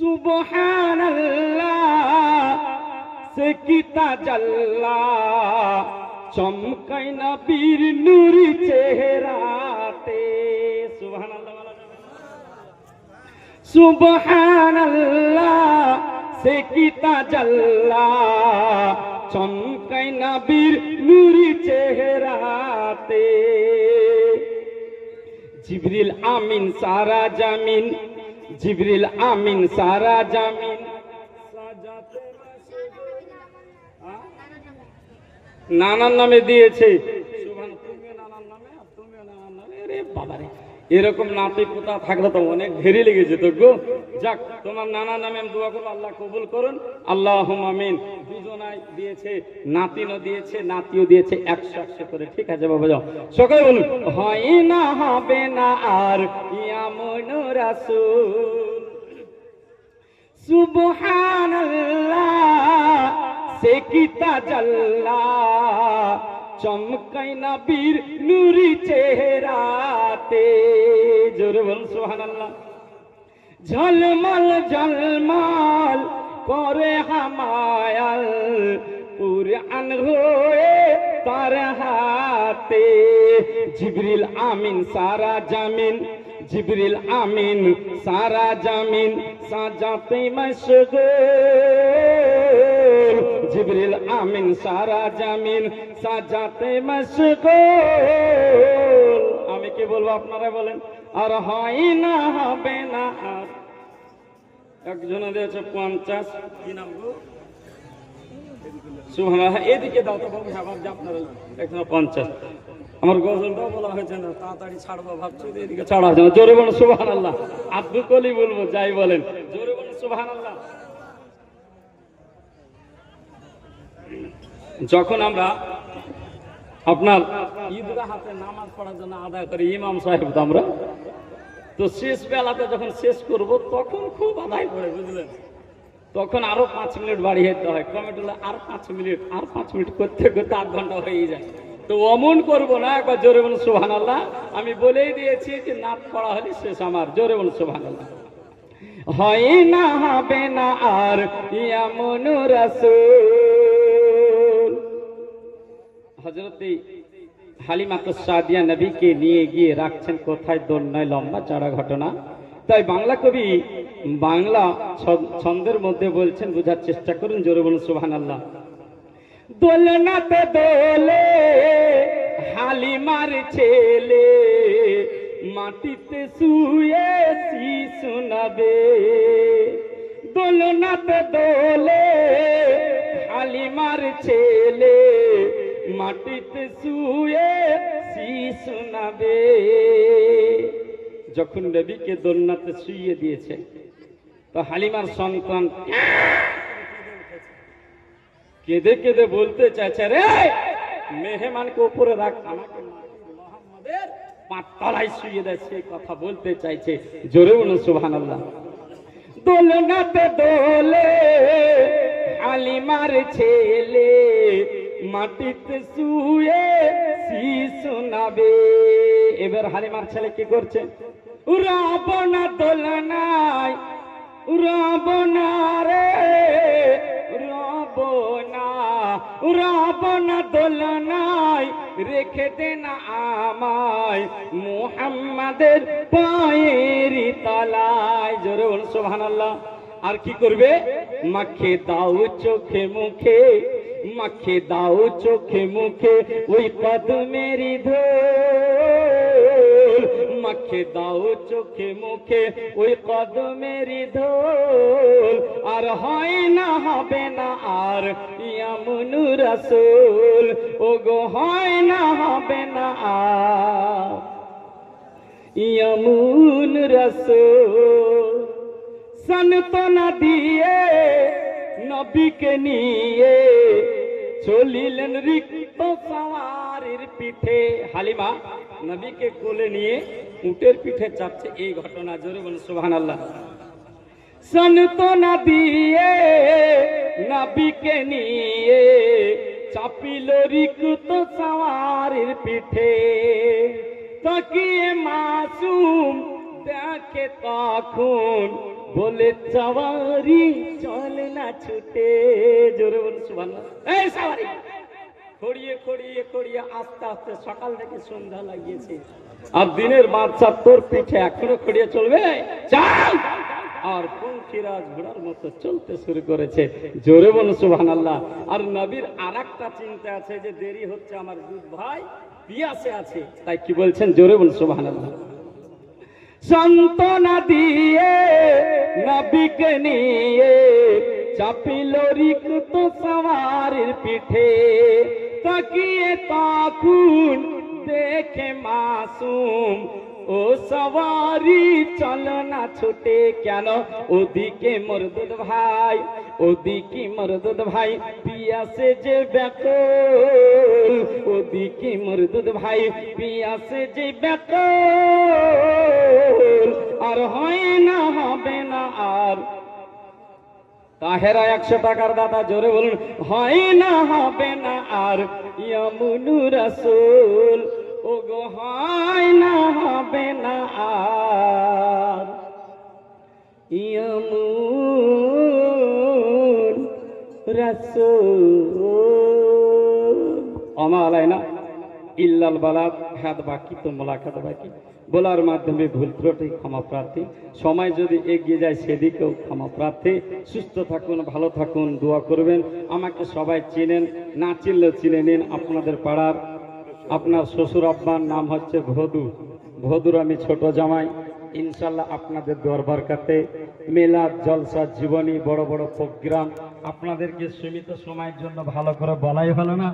সুবহানাল্লাহ, সে কিতা জাল্লা চমকাই না বীর নুরি চেহারাতে। সুবহানাল্লাহ, বলা যাবে না? সুবহানাল্লাহ, সে কিতা জাল্লা চমকাই না বীর নুরি চেহারাতে। জিবরিল আমিন, সারা জামিন জিবরিল আমিন সারা জামিন। নানান নামে দিয়েছে। বাবারে, এরকম নাতি পোতা থাকলে তো অনেক ঘেরি লেগে যেত গো। যাক, তোমার নানা নামে দোয়া করব, আল্লাহ কবুল করুন। আল্লাহ আমিন। দুজনাই দিয়েছে, নাতিনও দিয়েছে, নাতিও দিয়েছে, একশো একশো করে। ঠিক আছে বাবা, যাও। সকালে বলুন, হয় না হবে না আর ইয়ামন রাসূল? সুবহানাল্লাহ, সে কিতা জাল্লা চমকাই না বীর নুরি চেহারাতে। জোরে বল সুবহানাল্লাহ। ঝলমল ঝলমল করে হামায়াল। পুরান হয়ে তার হাতে। জিবরিল আমিন, সারা জামিন। জিবরিল আমিন, সারা জামিন। সাজাতে মশগুল জিবরিল আমিন, সারা জামিন সাজাতে মশগুল আমি কি বলব আপনারা বলেন? আর হয় না, হবে না। একজনে দিয়েছে পঞ্চাশ। কি নাম গো? এদিকে দাও তো বাবু, আবার যে আপনারা একজন পঞ্চাশ। আমার গজলটাও বলা হয়েছে না, তাড়াতাড়ি ছাড়বো ভাবছি এদিকে ছাড়া হয়েছে না। জোরে বলো সুবাহান আল্লাহ আব্দুল কলি বলব যাই বলেন, জোরে বলো সুবাহান আল্লাহ যখন আমরা আপনার ঈদগাহ হাতে নামাজ পড়ার জন্য আদায় করি, ইমাম সাহেব তো আমরা, তো শেষ বেলাতে যখন শেষ করব, তখন খুব আদায় করে বুঝলেন? তখন আরও পাঁচ মিনিট বাড়ি যেতে হয় কমেন্ট হলে আর পাঁচ মিনিট, আর পাঁচ মিনিট করতে করতে আধ ঘণ্টা হয়ে যায়। তো অমন করব না, একবার জোরে বলুন সুহান আল্লাহ আমি বলেই দিয়েছি যে নাচ পড়া হলে শেষ আমার, জোরে বলুন সুহান আল্লাহ হয় না, হবে না আর, ইয়ামন রাসূল। সাদিয়া নবীকে নিয়ে গিয়ে রাখছেন, কোথায় লম্বা চড়া ঘটনা। তাই বাংলা কবি বাংলা ছন্দের মধ্যে বলছেন, বোঝার চেষ্টা করুন জোরে বলুন সুবহান আল্লাহ দোলনাতে দোলে হালিমার ছেলে, মাটিতে শুয়ে শোনাবে দোলনাতে দোলে হালিমার ছেলে মাটিতে শুয়ে শোনাবে যখন নবীকে দোলনাতে শুইয়ে দিয়েছে, তো হালিমার সন্তান কেঁদে কেঁদে বলতে চাইছে, রে, মেহমানকে উপরে রাখ, আমাকে পাঁচতলায় শুয়ে দেয় সে কথা বলতে চাইছে, জোরে বলুন সুবহান আল্লাহ দোলনাতে দোলে আলিমার ছেলে মাটিতে শুয়ে শোনাবে এবার হালিমার ছেলে কি করছে? রাবণা দোলনায় রাবণা রে রাবণা রাবণা দোলনায় রেখে দে না আমায় মুহাম্মাদের পায়ের তলায়। জোরে বল সুবহানাল্লাহ। আর কি করবে? মাখে দাও চোখে মুখে মাখে দাও চোখে মুখে, ওই কদমেরি ধোল মাখে দাও চোখে মুখে, ওই কদমেরি ধোল আর হয় না, হবে না, আর ইয়ামুনু রাসূল। ও গো হয় না, হবে না, আর ইয়ামুন রাসূল। সন্তনা দিয়ে নবীকে নিয়ে চলিলেন রিক্ত সওয়ারির পিঠে। হালিমা, নবীকে কোলে নিয়ে উটের পিঠে চাপছে এই ঘটনা। জোরে বলুন, সুবহানাল্লাহ। সন্তনা দিয়ে নবীকে নিয়ে চাপিল রিক্ত সওয়ারির পিঠে। তাকিয়ে মাসুম দেখে তখন বলে চাওয়ারি চল না ছুটে। জোরে বলুন সুবহানাল্লাহ। এই সাওয়ারি। খড়িয়ে খড়িয়ে খড়িয়ে আস্তে আস্তে সকাল থেকে সন্ধ্যা লাগিয়েছে। আর দিনের বাচ্চা তোর পিঠে এখনও খড়িয়ে চলবে? চাল। আর পঙ্খিরাজ ঘোড়ার মতো চলতে শুরু করেছে। জোরে বলুন সুবহান আল্লাহ আর নবীর আর একটা চিন্তা আছে যে, দেরি হচ্ছে আমার দুধ ভাই, পিয়াসে আছে। তাই কি বলছেন? জোরে বলুন সুবহান আল্লাহ সান্ত্বনা দিয়ে, নবিকে নিয়ে চাপিল রিক্ত সওয়ারির পিঠে। তাকিয়ে তখন দেখে মাসুম, ও সওয়ারি, চল না ছুটে। কেন? ওদিকে মরদুদ ভাই ওদিকে মরদুদ ভাই পিয়াসে যে ব্যাকুল, ওদিকে মরদুদ ভাই পিয়াসে যে ব্যাকুল, আর হয় না, হবে না, আর তাহেরা একশো টাকার দাদা জোরে বলুন, হয় না, হবে না, আর ইয়ামুনু রাসূল ও গো হয় না, হবে না, আর ইয়ামুন আলাইনা ইল্লাল বালাদ হাত বাকি তো মোলাকাত বাকি। বলার মাধ্যমে ভুল ত্রুটি, ক্ষমা প্রার্থী। সময় যদি এগিয়ে যায় সেদিকেও ক্ষমা প্রার্থী। সুস্থ থাকুন, ভালো থাকুন, দোয়া করবেন। আমাকে সবাই চেনেন, না চিনলেও চিনে নিন আপনাদের পাড়ার। আপনার শ্বশুর আব্বার নাম হচ্ছে ভদু। ভদুর আমি ছোট জামাই। ইনশাল্লাহ আপনাদের দরবার কাতে মেলা জলসা, জীবনী, বড় বড় প্রোগ্রাম আপনাদেরকে সীমিত সময়ের জন্য ভালো করে বলাই ভালো না?